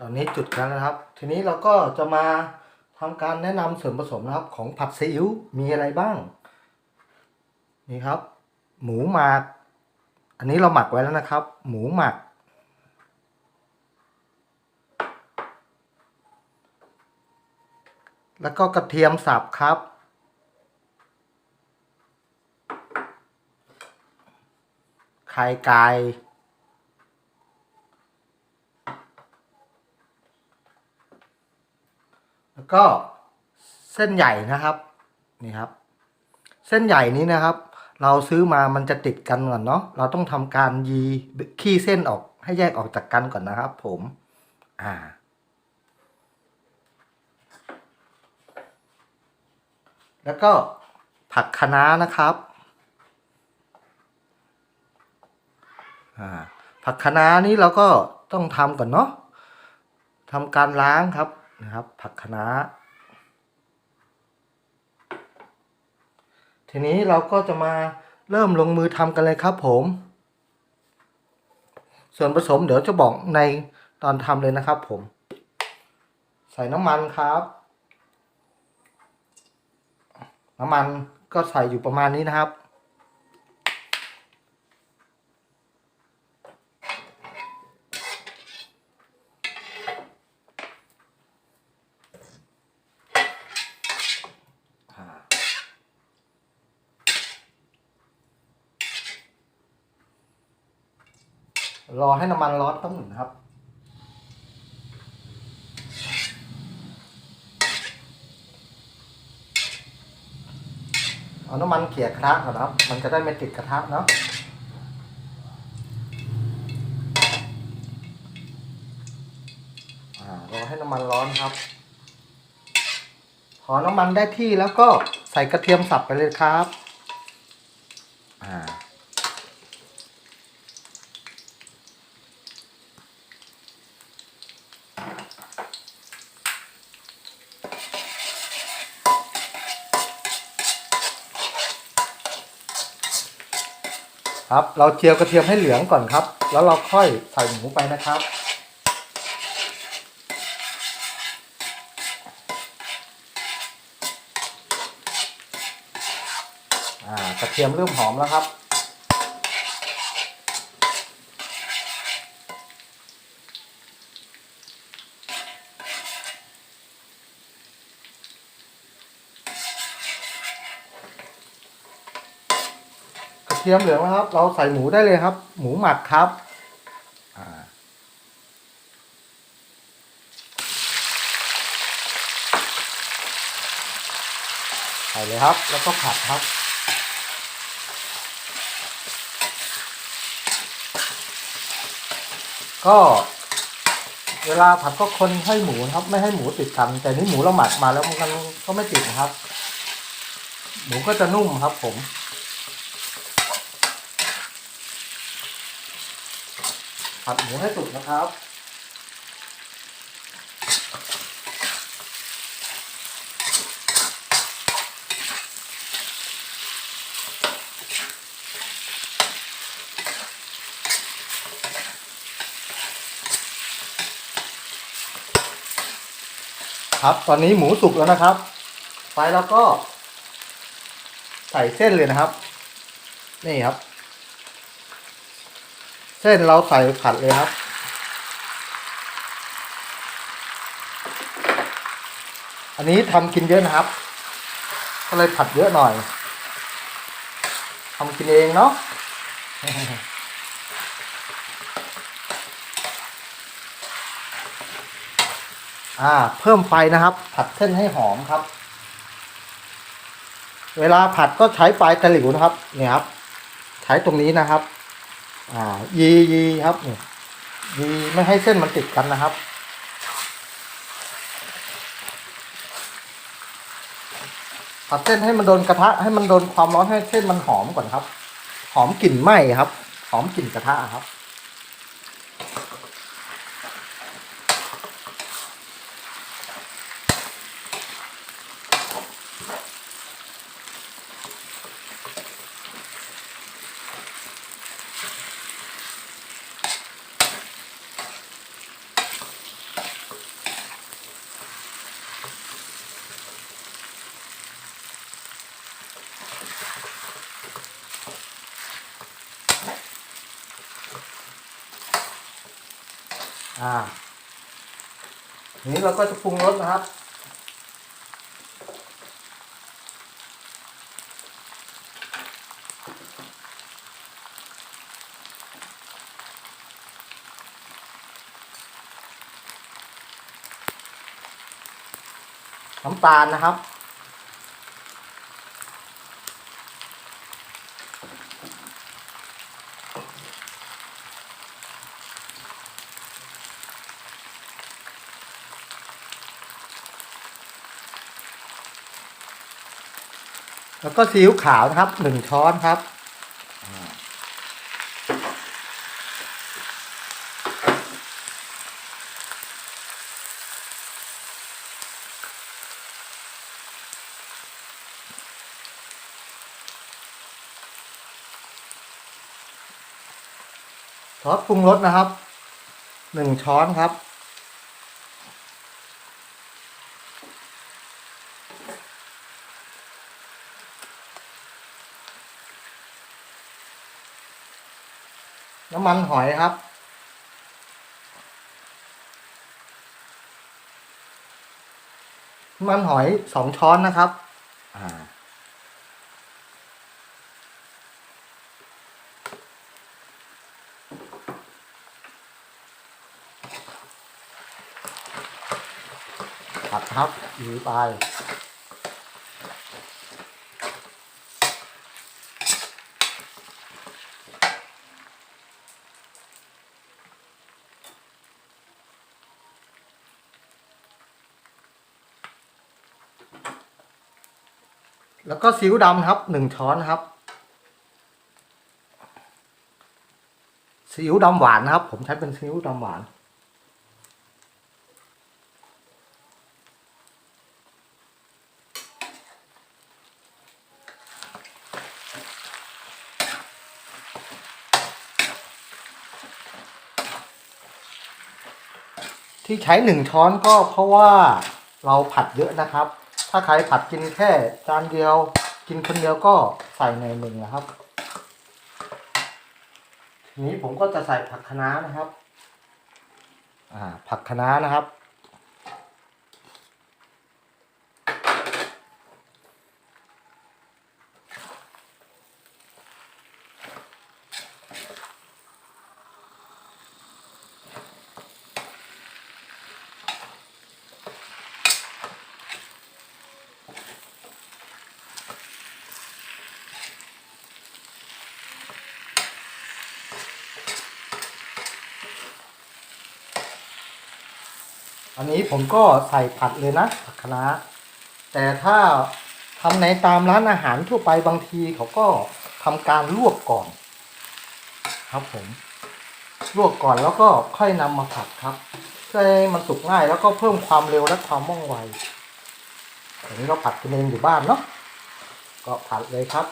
ตอนนี้จุดกันแล้วนะครับ ทีนี้เราก็จะมาทำการแนะนำส่วนผสมนะครับของผัดซีอิ๊วมีอะไรบ้าง นี่ครับ หมูหมัก อันนี้เราหมักไว้แล้วนะครับ หมูหมัก แล้วก็กระเทียมสับครับ ไข่ไก่ แล้ว ก็เส้นใหญ่นะครับนี่ครับ เส้นใหญ่นี้นะครับ เราซื้อมามันจะติดกันก่อนเนาะเราต้องทำการยีขี้เส้นออกให้แยกออกจากกันก่อนนะครับ ผม อ่า แล้วก็ผักคะน้านะครับอ่าผักคะน้านี้เราก็ต้องทำก่อนเนาะทำการล้างครับ นะครับ ผักคะน้า ทีนี้เราก็จะมาเริ่มลงมือทำกันเลยครับผม ส่วนผสมเดี๋ยวจะบอกในตอนทำเลยนะครับผม ใส่น้ำมันครับ น้ำมันก็ใส่อยู่ประมาณนี้นะครับ รอให้น้ำมันร้อนต้องหนึ่งครับ เอาน้ำมันเกลี่ยกระทะก่อนครับ มันจะได้ไม่ติดกระทะเนาะอ่ารอให้น้ำมันร้อนครับ พอน้ำมันได้ที่แล้วก็ใส่กระเทียมสับไปเลยครับ ครับ เราเจียวกระเทียมให้เหลืองก่อนครับ แล้วเราค่อยใส่หมูไปนะครับ อ่ากระเทียมเริ่มหอมแล้วครับ ทียมเหลืองแล้วครับ เราใส่หมูได้เลยครับ หมูหมักครับใส่เลยครับ แล้วก็ผัดครับก็เวลาผัดก็คนให้หมูครับ ไม่ให้หมูติดกันแต่นี่หมูเราหมักมาแล้วมันก็ไม่ติดนะครับ หมูก็จะนุ่มครับผม ผัดหมูให้สุกนะครับ ครับตอนนี้หมูสุกแล้วนะครับ ไปแล้วก็ใส่เส้นเลยนะครับ นี่ครับ ส้นเราใส่ผัดเลยครับ อันนี้ทำกินเยอะนะครับ ก็เลยผัดเยอะหน่อยทำกินเองเนาะอ่า เพิ่มไฟนะครับ ผัดเส้นให้หอมครับ เวลาผัดก็ใช้ไฟตะหลิวนะครับ เนี่ยครับ ใช้ตรงนี้นะครับ อ่ายียีครับนี่ยีไม่ให้เส้นมันติดกันนะครับ ผัดเส้นให้มันโดนกระทะ ให้มันโดนความร้อนให้เส้นมันหอมก่อนครับ หอมกลิ่นไหม้ครับ หอมกลิ่นกระทะครับ อ่านี้เราก็จะปรุงรสนะครับ น้ำตาลนะครับ แล้วก็ซีอิ๊วขาวนะครับหนึ่งช้อนครับซอสปรุงรสนะครับหนึ่งช้อนครับ น้ำมันหอยครับ น้ำมันหอยสองช้อนนะครับ อ่าผัดครับหรือไป ก็ซีอิ๊วดำครับหนึ่งช้อนครับซีอิ๊วดำหวานนะครับ ผมใช้เป็นซีอิ๊วดำหวาน ที่ใช้หนึ่งช้อนก็เพราะว่าเราผัดเยอะนะครับ ถ้าใครผัดกินแค่จานเดียว กินคนเดียวก็ใส่ในหนึ่งนะครับทีนี้ผมก็จะใส่ผักคะน้านะครับ อ่า ผักคะน้านะครับ อันนี้ผมก็ใส่ผัดเลยนะผักคะน้าแต่ถ้าทำในตามร้านอาหารทั่วไปบางทีเขาก็ทำการลวกก่อน ครับผมลวกก่อนแล้วก็ค่อยนำมาผัดครับเพื่อให้มันสุกง่ายแล้วก็เพิ่มความเร็วและความว่องไวอันนี้เราผัดกันเองอยู่บ้านเนาะก็ผัดเลยครับ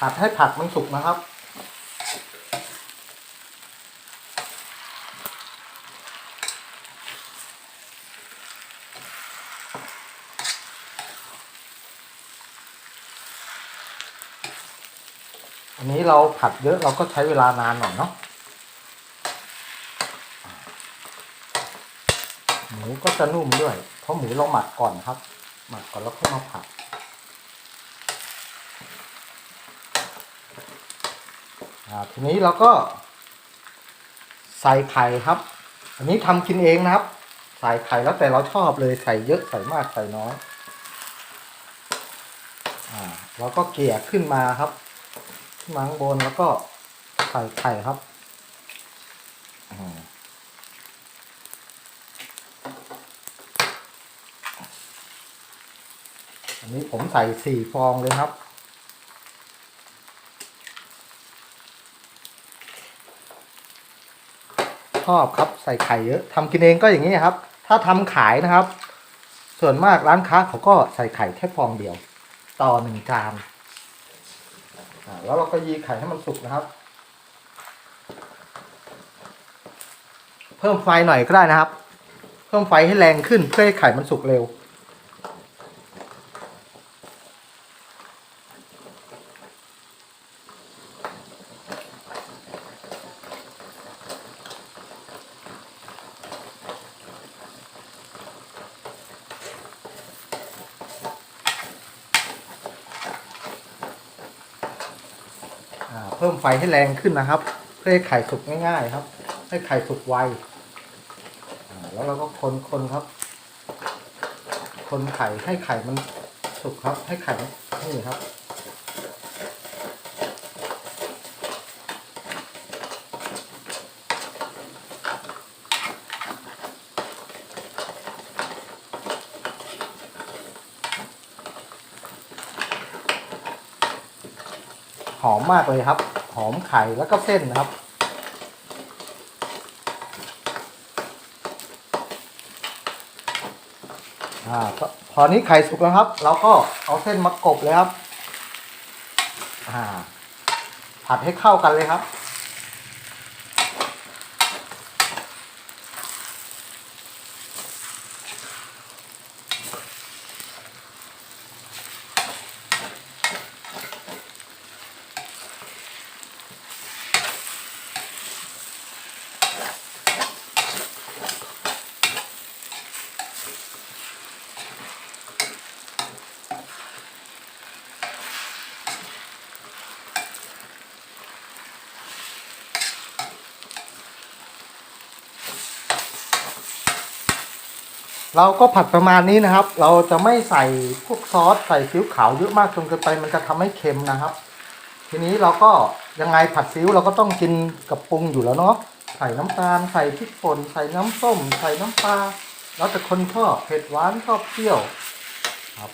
ผัดให้ผักมันสุกนะครับ อันนี้เราผัดเยอะเราก็ใช้เวลานานหน่อยเนาะหมูก็จะนุ่มด้วย เพราะหมูเราหมักก่อนครับ หมักก่อนแล้วค่อยมาผัด อ่า ทีนี้เราก็ ใส่ไข่ครับ อันนี้ทำกินเองนะครับ ใส่ไข่แล้วแต่เราชอบเลยใส่เยอะใส่มากใส่น้อยอ่าก็เกลี่ยขึ้นมาครับขึ้นมาข้างบนแล้วก็ใส่ไข่ครับอันนี้ผมใส่สี่ฟองเลยครับ ชอบครับใส่ไข่เยอะทำกินเองก็อย่างนี้ครับ ถ้าทำขายนะครับ ส่วนมากร้านค้าเขาก็ใส่ไข่แค่ฟองเดียว ต่อหนึ่งจานแล้วเราก็ยีไข่ให้มันสุกนะครับ เพิ่มไฟหน่อยก็ได้นะครับ เพิ่มไฟให้แรงขึ้นเพื่อให้ไข่มันสุกเร็ว เพิ่มไฟให้แรงขึ้นนะครับ เพื่อให้ไข่สุกง่ายๆครับ ให้ไข่สุกไวแล้วเราก็คนคนครับ คนไข่ให้ไข่มันสุกครับ ให้ไข่นี่ครับหอมมากเลยครับ หอมไข่แล้วก็เส้นนะครับ อ่าพอนี้ไข่สุกแล้วครับ เราก็เอาเส้นมากบเลยครับ อ่าผัดให้เข้ากันเลยครับ เราก็ผัดประมาณนี้นะครับ เราจะไม่ใส่พวกซอสใส่ซีอิ๊วขาวเยอะมากจนเกินไป มันจะทำให้เค็มนะครับ ทีนี้เราก็ยังไงผัดซีอิ๊วเราก็ต้องกินกับปรุงอยู่แล้วเนาะใส่น้ำตาลใส่พริกป่นใส่น้ำส้ม ใส่น้ำปลาแล้วแต่คนชอบเผ็ดหวานชอบเปรี้ยวครับ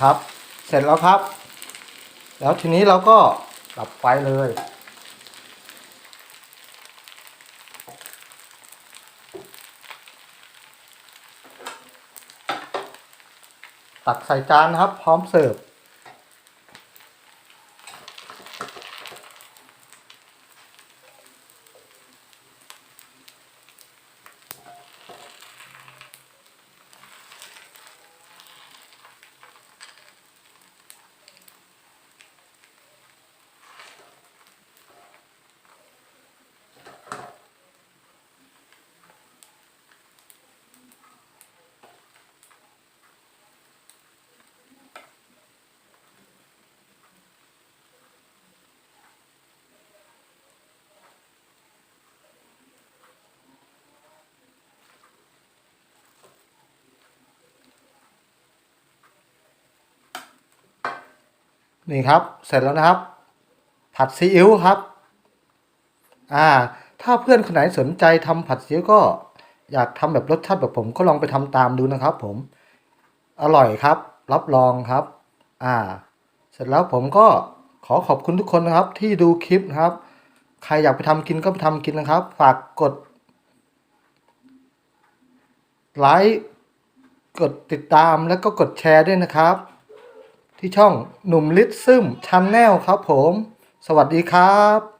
ครับ เสร็จแล้วครับ แล้วทีนี้เราก็ดับไฟเลย ตักใส่จานนะครับ พร้อมเสิร์ฟ นี่ครับ เสร็จแล้วนะครับ ผัดซีอิ๊วครับ อ่า ถ้าเพื่อนคนไหนสนใจทำผัดซีอิ๊วก็อยากทำแบบรสชาติแบบผมก็ลองไปทำตามดูนะครับ ผม อร่อยครับ รับรองครับ อ่า เสร็จแล้วผมก็ขอขอบคุณทุกคนนะครับ ที่ดูคลิปนะครับ ใครอยากไปทำกินก็ไปทำกินนะครับ ฝากกดไลค์กดติดตามแล้วก็กดแชร์ด้วยนะครับ ที่ช่องหนุ่มลิศซึมชันแนลครับผม สวัสดีครับ